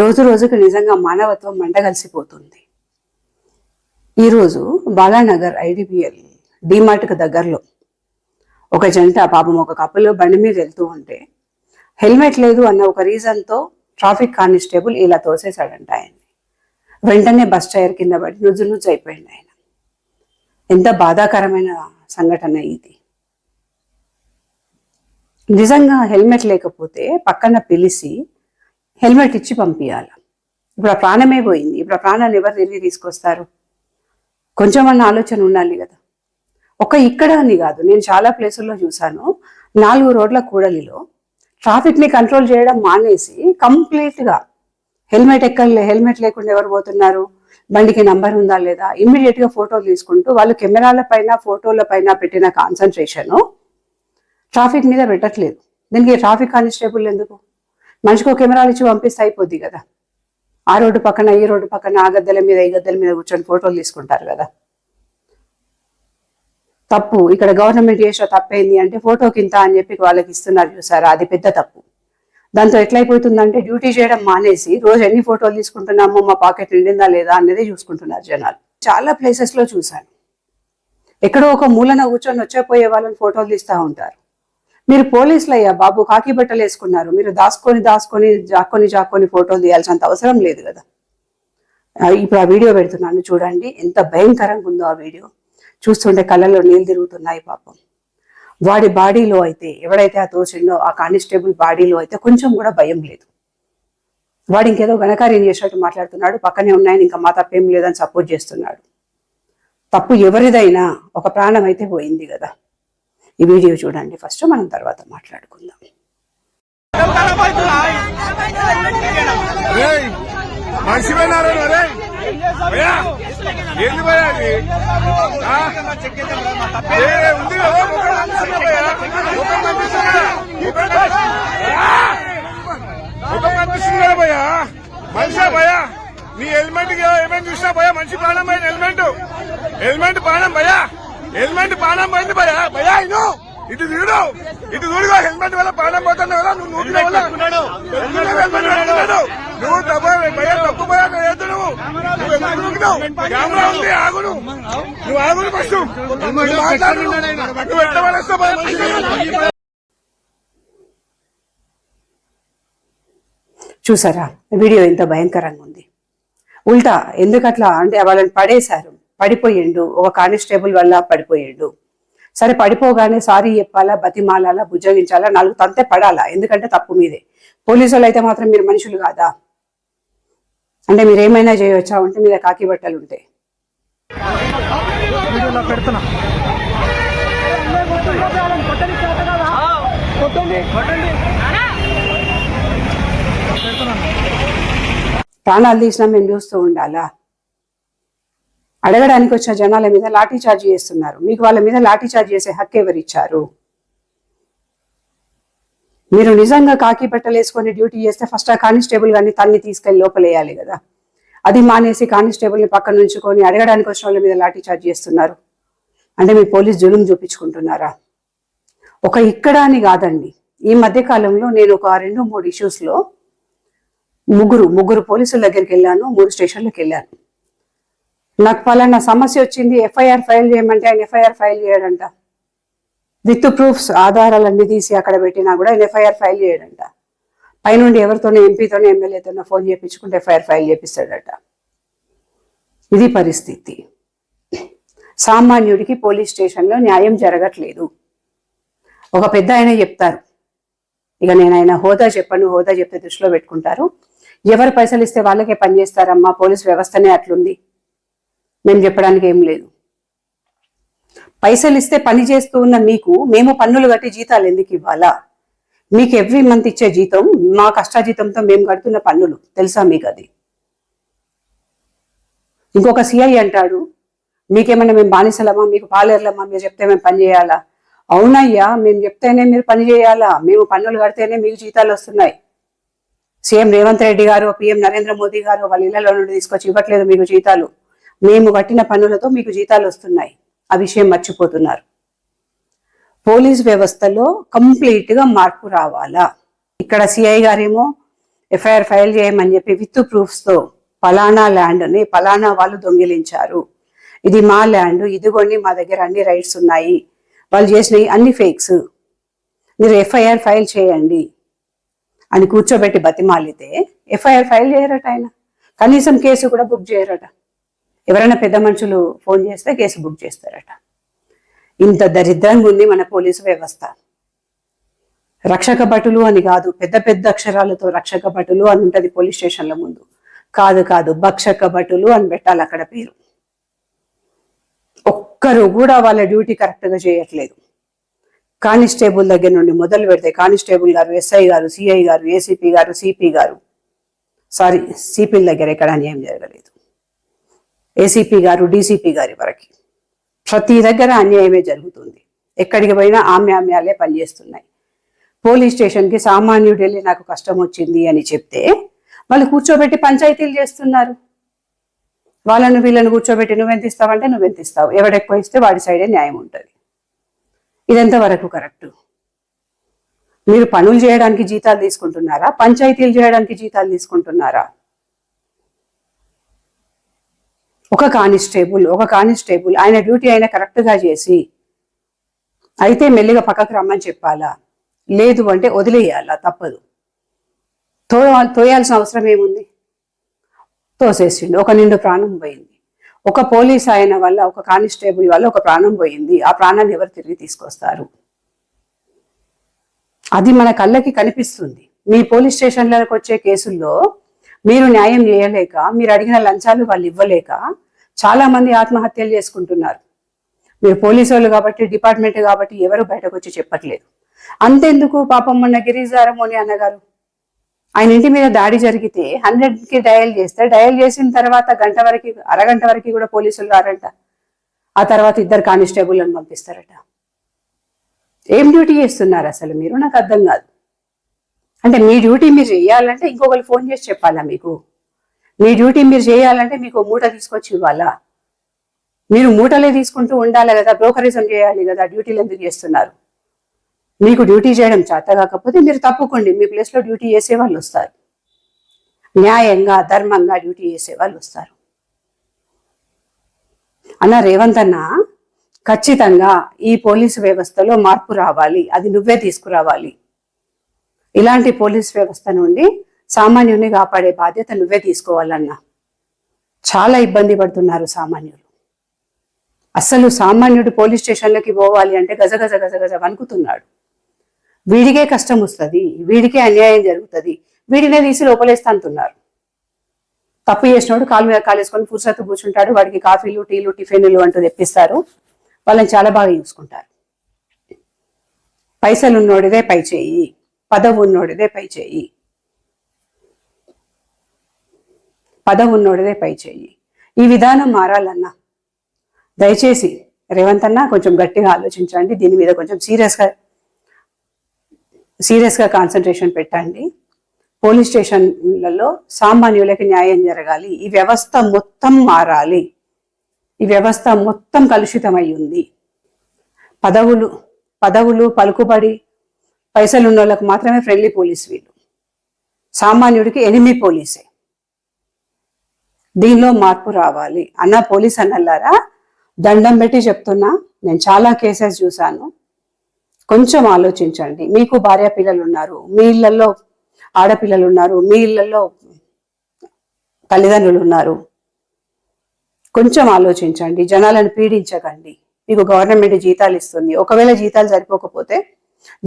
రోజు రోజుకు నిజంగా మానవత్వం మండగలిసిపోతుంది ఈరోజు బాలానగర్ ఐడిపిఎల్ డిమార్ట్కి దగ్గరలో ఒక జంట పాపం ఒక కప్పులు బండి మీద వెళ్తూ ఉంటే హెల్మెట్ లేదు అన్న ఒక రీజన్తో ట్రాఫిక్ కానిస్టేబుల్ ఇలా తోసేశాడంట ఆయన్ని. వెంటనే బస్ టైర్ కింద పడి నుజ్జు నుజ్జు అయిపోయింది ఆయన. ఎంత బాధాకరమైన సంఘటన ఇది. నిజంగా హెల్మెట్ లేకపోతే పక్కన పిలిచి హెల్మెట్ ఇచ్చి పంపించాలి ఇప్పుడు ఆ ప్రాణమే పోయింది. ఇప్పుడు ఆ ప్రాణాన్ని ఎవరు తిరిగి తీసుకొస్తారు? కొంచెం అన్న ఆలోచన ఉండాలి కదా. ఒక ఇక్కడ అని కాదు నేను చాలా ప్లేసుల్లో చూశాను. నాలుగు రోడ్ల కూడలిలో ట్రాఫిక్ని కంట్రోల్ చేయడం మానేసి కంప్లీట్గా హెల్మెట్ ఎక్కడ హెల్మెట్ లేకుండా ఎవరు పోతున్నారు? బండికి నంబర్ ఉందా లేదా? ఇమ్మీడియట్గా ఫోటోలు తీసుకుంటూ వాళ్ళు కెమెరాల పైన ఫోటోల పైన పెట్టిన కాన్సన్ట్రేషన్ ట్రాఫిక్ మీద పెట్టట్లేదు. దీనికి ట్రాఫిక్ కానిస్టేబుల్ ఎందుకు? మనిషికి ఒక కెమెరాలు ఇచ్చి పంపిస్తే అయిపోద్ది కదా. ఆ రోడ్డు పక్కన ఈ రోడ్డు పక్కన ఆ గద్దెల మీద ఈ గద్దెల మీద కూర్చొని ఫోటోలు తీసుకుంటారు కదా. తప్పు. ఇక్కడ గవర్నమెంట్ చేసిన తప్పేంది అంటే ఫోటోకి ఇంత అని చెప్పి వాళ్ళకి ఇస్తున్నారు చూసారా? అది పెద్ద తప్పు. దాంతో ఎట్లయిపోతుందంటే డ్యూటీ చేయడం మానేసి రోజు ఎన్ని ఫోటోలు తీసుకుంటున్నామో మా పాకెట్ నిండిందా లేదా అనేది చూసుకుంటున్నారు జనాలు. చాలా ప్లేసెస్లో చూశాను. ఎక్కడో ఒక మూలన కూర్చొని వచ్చేపోయే వాళ్ళని ఫోటోలు తీస్తూ ఉంటారు. మీరు పోలీసులు అయ్యా బాబు కాకి బట్టలు వేసుకున్నారు. మీరు దాచుకొని దాచుకొని జాక్కొని జాక్కొని ఫోటోలు తీయాల్సినంత అవసరం లేదు కదా. ఇప్పుడు ఆ వీడియో పెడుతున్నాను చూడండి. ఎంత భయంకరంగా ఉందో ఆ వీడియో. చూస్తుంటే కళ్ళలో నీళ్ళు తిరుగుతున్నాయి పాపం. వాడి బాడీలో అయితే ఎవడైతే ఆ తోచిండో ఆ కానిస్టేబుల్ బాడీలో అయితే కొంచెం కూడా భయం లేదు. వాడు ఇంకేదో ఘనకార్యం చేసినట్టు మాట్లాడుతున్నాడు. పక్కనే ఉన్నాయని ఇంకా మా తప్పేం లేదని సపోర్ట్ చేస్తున్నాడు. తప్పు ఎవరిదైనా ఒక ప్రాణం అయితే పోయింది కదా. ఈ వీడియో చూడండి. ఫస్ట్ మనం తర్వాత మాట్లాడుకుందాం. రేయ్ మనిషి మనిషా నీ హెల్మెట్ ఏమేమి చూసినా భయ్యా మంచి ప్రాణం పోయింది హెల్మెట్. హెల్మెట్ ప్రాణం భయ్యా. హెల్మెట్ ప్రాణం పోయింది భయ్యా. భయ్యా ఇను ఇటు చూడు. ఇటు చూడుగా హెల్మెట్ వల్ల ప్రాణం పోతుంది కదా. నువ్వు నూటిన వల్ల? నువ్వు తప్పు తప్పు నువ్వు? కెమెరా ఉంది నువ్వు ఫస్ట్ నువ్వు? చూసారా? వీడియో ఎంత భయంకరంగా ఉంది. ఉల్టా ఎందుకట్లా? అంటే వాళ్ళని పడేశారు. పడిపోయిండు. ఒక కానిస్టేబుల్ వల్ల పడిపోయిండు. సరే పడిపోగానే సారీ చెప్పాలా బతిమాలాలా భుజగించాలా నాలుగు తంతే పడాలా? ఎందుకంటే తప్పు మీదే. పోలీసు వాళ్ళు అయితే మాత్రం మీరు మనుషులు కాదా? అంటే మీరు ఏమైనా చేయవచ్చా ఉంటే మీద కాకి బట్టలు ఉంటాయి ప్రాణాలు తీసినా మేము చూస్తూ ఉండాలా? అడగడానికి వచ్చిన జనాల మీద లాఠీ చార్జ్ చేస్తున్నారు. మీకు వాళ్ళ మీద లాఠీ చార్జ్ చేసే హక్కు ఎవరిచ్చారు మీరు నిజంగా కాకి బట్టలేసుకొని డ్యూటీ చేస్తే ఫస్ట్ ఆ కానిస్టేబుల్ గాని తన్ని తీసుకెళ్ళి లోపలేయాలి కదా. అది మానేసి కానిస్టేబుల్ని పక్కన ఉంచుకొని అడగడానికి వచ్చిన వాళ్ళ మీద లాఠీ చార్జ్ చేస్తున్నారు. అంటే మీ పోలీస్ జులుం చూపించుకుంటున్నారా? ఒక ఇక్కడ అని కాదండి. ఈ మధ్య కాలంలో నేను ఒక రెండు మూడు ఇష్యూస్లో ముగ్గురు ముగ్గురు పోలీసుల దగ్గరికి వెళ్ళాను మూడు స్టేషన్లకు వెళ్ళాను. నాకు పలానా సమస్య వచ్చింది ఎఫ్ఐఆర్ ఫైల్ చేయమంటే ఆయన ఎఫ్ఐఆర్ ఫైల్ చేయడంట. విత్ ప్రూఫ్స్ ఆధారాలన్నీ తీసి అక్కడ పెట్టినా కూడా ఆయన ఎఫ్ఐఆర్ ఫైల్ చేయడంట. పైనుండి ఎవరితోనే ఎంపీతోనే ఎమ్మెల్యేతోనో ఫోన్ చేయించుకుంటే ఎఫ్ఐఆర్ ఫైల్ చేపిస్తాడట. ఇది పరిస్థితి. సామాన్యుడికి పోలీస్ స్టేషన్లో న్యాయం జరగట్లేదు. ఒక పెద్ద ఆయన చెప్తారు. ఇక నేను ఆయన హోదా చెప్పను హోదా చెప్తే దృష్టిలో పెట్టుకుంటారు. ఎవరు పైసలు ఇస్తే వాళ్ళకే పని చేస్తారమ్మా పోలీస్ వ్యవస్థనే అట్లుంది. మేము చెప్పడానికి ఏం లేదు. పైసలు ఇస్తే పని చేస్తూ ఉన్న మీకు మేము పన్నులు కట్టి జీతాలు ఎందుకు ఇవ్వాలా? మీకు ఎవ్రీ మంత్ ఇచ్చే జీతం మా కష్టాజీతంతో మేము కడుతున్న పన్నులు. తెలుసా మీకు అది? ఇంకొక సిఐ అంటాడు మీకేమన్నా మేము బానిసలమా? మీకు పాలేర్లమా? మీరు చెప్తే మేము పని చేయాలా? అవునయ్యా మేము చెప్తేనే మీరు పని చేయాలా? మేము పన్నులు కడితేనే మీకు జీతాలు వస్తున్నాయి. సీఎం రేవంత్ రెడ్డి గారు పిఎం నరేంద్ర మోదీ గారు వాళ్ళ ఇళ్ళలో నుండి తీసుకొచ్చి ఇవ్వట్లేదు మీకు జీతాలు. మేము కట్టిన పన్నులతో మీకు జీతాలు వస్తున్నాయి. ఆ విషయం మర్చిపోతున్నారు. పోలీస్ వ్యవస్థలో కంప్లీట్గా మార్పు రావాలా? ఇక్కడ సిఐ గారేమో ఎఫ్ఐఆర్ ఫైల్ చేయమని చెప్పి విత్ ప్రూఫ్స్తో పలానా ల్యాండ్ని పలానా వాళ్ళు దొంగిలించారు. ఇది మా ల్యాండ్ ఇదిగోండి మా దగ్గర అన్ని రైట్స్ ఉన్నాయి. వాళ్ళు చేసినవి అన్ని ఫేక్స్. మీరు ఎఫ్ఐఆర్ ఫైల్ చేయండి అని కూర్చోబెట్టి బతిమాలితే ఎఫ్ఐఆర్ ఫైల్ చేయరట ఆయన. కనీసం కేసు కూడా బుక్ చేయరట. ఎవరైనా పెద్ద మనుషులు ఫోన్ చేస్తే కేసు బుక్ చేస్తారట. ఇంత దరిద్రంగా ఉంది మన పోలీసు వ్యవస్థ. రక్షక భటులు అని కాదు పెద్ద పెద్ద అక్షరాలతో రక్షక భటులు అని ఉంటుంది పోలీస్ స్టేషన్ల ముందు. కాదు కాదు భక్షక భటులు అని పెట్టాలి అక్కడ పేరు. ఒక్కరు కూడా వాళ్ళ డ్యూటీ కరెక్ట్గా చేయట్లేదు. కానిస్టేబుల్ దగ్గర నుండి మొదలు పెడితే కానిస్టేబుల్ గారు ఎస్ఐ గారు సిఐ గారు ఏసీపీ గారు సిపి గారు. సారీ సిపిల దగ్గర ఎక్కడ అన్యాయం జరగలేదు. ఏసీపీ గారు డీసీపీ గారి వరకు. ప్రతి దగ్గర అన్యాయమే జరుగుతుంది. ఎక్కడికి పోయినా ఆమ్యామ్యాలే పనిచేస్తున్నాయి. పోలీస్ స్టేషన్కి సామాన్యుడు వెళ్ళి నాకు కష్టం వచ్చింది అని చెప్తే వాళ్ళు కూర్చోబెట్టి పంచాయతీలు చేస్తున్నారు. వాళ్ళను వీళ్ళని కూర్చోబెట్టి నువ్వెంత ఇస్తావంటే నువ్వెంత ఇస్తావు. ఎవడెక్కువ ఇస్తే వాడి సైడే న్యాయం ఉంటుంది. ఇదెంత వరకు కరెక్ట్. మీరు పనులు చేయడానికి జీతాలు తీసుకుంటున్నారా? పంచాయతీలు చేయడానికి జీతాలు తీసుకుంటున్నారా? ఒక కానిస్టేబుల్ ఒక కానిస్టేబుల్ ఆయన డ్యూటీ ఆయన కరెక్ట్గా చేసి అయితే మెల్లిగా పక్కకు రమ్మని చెప్పాలా? లేదు అంటే వదిలేయాలా? తప్పదు. తో తోయాల్సిన అవసరం ఏముంది? తోసేసిండు. ఒక నిండు ప్రాణం పోయింది. ఒక పోలీస్ ఆయన వల్ల ఒక కానిస్టేబుల్ వల్ల ఒక ప్రాణం పోయింది. ఆ ప్రాణాన్ని ఎవరు తిరిగి తీసుకొస్తారు? అది మన కళ్ళకి కనిపిస్తుంది. మీ పోలీస్ స్టేషన్లకు వచ్చే కేసుల్లో మీరు న్యాయం చేయలేక మీరు అడిగిన లంచాలు వాళ్ళు ఇవ్వలేక చాలా మంది ఆత్మహత్యలు చేసుకుంటున్నారు. మీరు పోలీసు వాళ్ళు కాబట్టి డిపార్ట్మెంట్ కాబట్టి ఎవరు బయటకు వచ్చి చెప్పట్లేదు. అంతెందుకు పాపం మొన్న గిరిజారమోని అన్నగారు ఆయన ఇంటి మీద దాడి జరిగితే హండ్రెడ్కి డయల్ చేస్తే డయల్ చేసిన తర్వాత గంట వరకు అరగంట వరకు కూడా పోలీసులు రారంట. ఆ తర్వాత ఇద్దరు కానిస్టేబుల్ అని పంపిస్తారట. ఏం డ్యూటీ చేస్తున్నారు అసలు మీరు? నాకు అర్థం కాదు. అంటే మీ డ్యూటీ మీరు చేయాలంటే ఇంకొకరు ఫోన్ చేసి చెప్పాలా మీకు? మీ డ్యూటీ మీరు చేయాలంటే మీకు మూట తీసుకొచ్చి ఇవ్వాలా? మీరు మూటలే తీసుకుంటూ ఉండాలి కదా బ్రోకరిజం చేయాలి కదా డ్యూటీలు ఎందుకు చేస్తున్నారు? మీకు డ్యూటీ చేయడం చేత కాకపోతే మీరు తప్పుకోండి మీ ప్లేస్లో డ్యూటీ చేసే వాళ్ళు వస్తారు. న్యాయంగా ధర్మంగా డ్యూటీ చేసే వాళ్ళు వస్తారు. అన్న రేవంత్ అన్న ఖచ్చితంగా ఈ పోలీసు వ్యవస్థలో మార్పు రావాలి అది నువ్వే తీసుకురావాలి. ఇలాంటి పోలీస్ వ్యవస్థ నుండి సామాన్యుని కాపాడే బాధ్యత నువ్వే తీసుకోవాలన్నా. చాలా ఇబ్బంది పడుతున్నారు సామాన్యులు. అసలు సామాన్యుడు పోలీస్ స్టేషన్లకి పోవాలి అంటే గజగజ గజగజ వణుకుతున్నాడు. వీడికే కష్టం వస్తుంది వీడికే అన్యాయం జరుగుతుంది వీడినే తీసి లోపలేస్తా అంటున్నారు తప్పు చేసినోడు కాలు మీద కాలేసుకొని ఫుర్సత్తు కూర్చుంటాడు వాడికి కాఫీలు టీలు టిఫిన్లు అంటూ తెప్పిస్తారు. వాళ్ళని చాలా బాగా చూసుకుంటారు. పైసలు ఉన్నోడిదే పై చేయి పదవున్నోడిదే పై చేయి. పదవున్నోడిదే పై చేయి. ఈ విధానం మారాలన్నా. దయచేసి రేవంత్ అన్న కొంచెం గట్టిగా ఆలోచించండి. దీని మీద కొంచెం సీరియస్గా సీరియస్గా కాన్సన్ట్రేషన్ పెట్టండి. పోలీస్ స్టేషన్లలో సామాన్యులకి న్యాయం జరగాలి. ఈ వ్యవస్థ మొత్తం మారాలి. ఈ వ్యవస్థ మొత్తం కలుషితమై ఉంది. పదవులు పదవులు పలుకుబడి పైసలు ఉన్న వాళ్ళకు మాత్రమే ఫ్రెండ్లీ పోలీస్ వీళ్ళు. సామాన్యుడికి ఎనిమి పోలీసే దీనిలో మార్పు రావాలి. అన్న పోలీస్ అన్నల్లారా? దండం పెట్టి చెప్తున్నా. నేను చాలా కేసెస్ చూశాను. కొంచెం ఆలోచించండి. మీకు భార్య పిల్లలు ఉన్నారు. మీ ఇళ్ళల్లో ఆడపిల్లలు ఉన్నారు. మీ ఇళ్ళల్లో తల్లిదండ్రులు ఉన్నారు. కొంచెం ఆలోచించండి. జనాలను పీడించకండి. మీకు గవర్నమెంట్ జీతాలు ఇస్తుంది. ఒకవేళ జీతాలు సరిపోకపోతే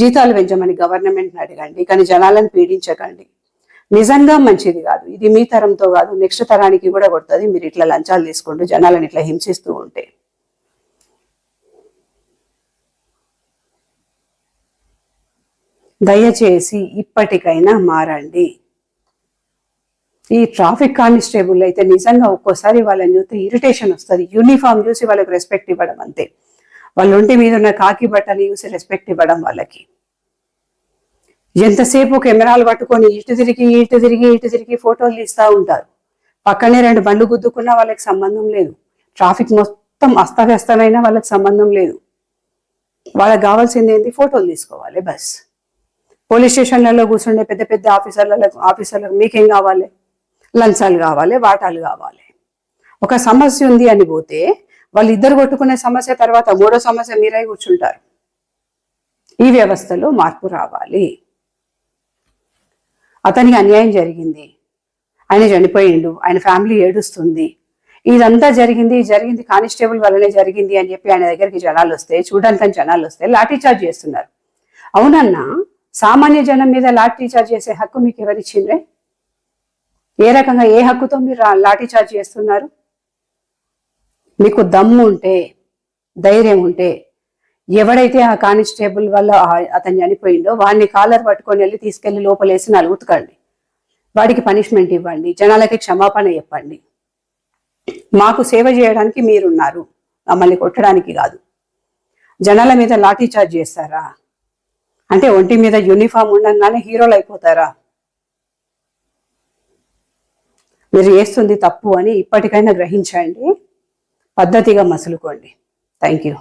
జీతాలు పెంచమని గవర్నమెంట్ని అడగండి కానీ జనాలను పీడించకండి. నిజంగా మంచిది కాదు. ఇది మీ తరంతో కాదు నెక్స్ట్ తరానికి కూడా కొడుతుంది. మీరు ఇట్లా లంచాలు తీసుకుంటూ జనాలను ఇట్లా హింసిస్తూ ఉంటే. దయచేసి ఇప్పటికైనా మారండి. ఈ ట్రాఫిక్ కానిస్టేబుల్ అయితే నిజంగా ఒక్కోసారి వాళ్ళని చూస్తే ఇరిటేషన్ వస్తుంది. యూనిఫామ్ చూసి వాళ్ళకి రెస్పెక్ట్ ఇవ్వడం అంతే. వాళ్ళ ఒంటి మీద ఉన్న కాకి బట్టలు చూసి రెస్పెక్ట్ ఇవ్వడం వాళ్ళకి. ఎంతసేపు కెమెరాలు పట్టుకొని ఇటు తిరిగి ఇటు తిరిగి ఇటు తిరిగి ఫోటోలు తీస్తూ ఉంటారు. పక్కనే రెండు బండ్లు గుద్దుకున్నా వాళ్ళకి సంబంధం లేదు. ట్రాఫిక్ మొత్తం అస్తవ్యస్తమైన వాళ్ళకి సంబంధం లేదు. వాళ్ళకి కావాల్సింది ఏంటి ఫోటోలు తీసుకోవాలి బస్. పోలీస్ స్టేషన్లలో కూర్చుండే పెద్ద పెద్ద ఆఫీసర్లకు ఆఫీసర్లకు మీకేం కావాలి? లంచాలు కావాలి వాటాలు కావాలి. ఒక సమస్య ఉంది అని పోతే వాళ్ళు ఇద్దరు కొట్టుకునే సమస్య తర్వాత మూడో సమస్య మీరై కూర్చుంటారు. ఈ వ్యవస్థలో మార్పు రావాలి. అతనికి అన్యాయం జరిగింది. ఆయన చనిపోయిండు. ఆయన ఫ్యామిలీ ఏడుస్తుంది. ఇదంతా జరిగింది జరిగింది కానిస్టేబుల్ వల్లనే జరిగింది అని చెప్పి ఆయన దగ్గరికి జనాలు వస్తే చూడడానికి జనాలు వస్తే లాఠీ చార్జ్ చేస్తున్నారు. అవునన్నా సామాన్య జనం మీద లాఠీ చార్జ్ చేసే హక్కు మీకు ఎవరిచ్చిండ్రే ఏ రకంగా ఏ హక్కుతో మీరు లాఠీ చార్జ్ చేస్తున్నారు? మీకు దమ్ము ఉంటే ధైర్యం ఉంటే ఎవడైతే ఆ కానిస్టేబుల్ వల్ల అతను చనిపోయిండో వాడిని కాలర్ పట్టుకొని వెళ్ళి తీసుకెళ్ళి లోపలేసి నలుగుతుకండి. వాడికి పనిష్మెంట్ ఇవ్వండి జనాలకి క్షమాపణ చెప్పండి. మాకు సేవ చేయడానికి మీరున్నారు మమ్మల్ని కొట్టడానికి కాదు. జనాల మీద లాఠీ చార్జ్ చేస్తారా? అంటే ఒంటి మీద యూనిఫామ్ ఉండగానే హీరోలు అయిపోతారా? మీరు చేస్తుంది తప్పు అని ఇప్పటికైనా గ్రహించండి. పద్ధతిగా మసులుకోండి. Thank you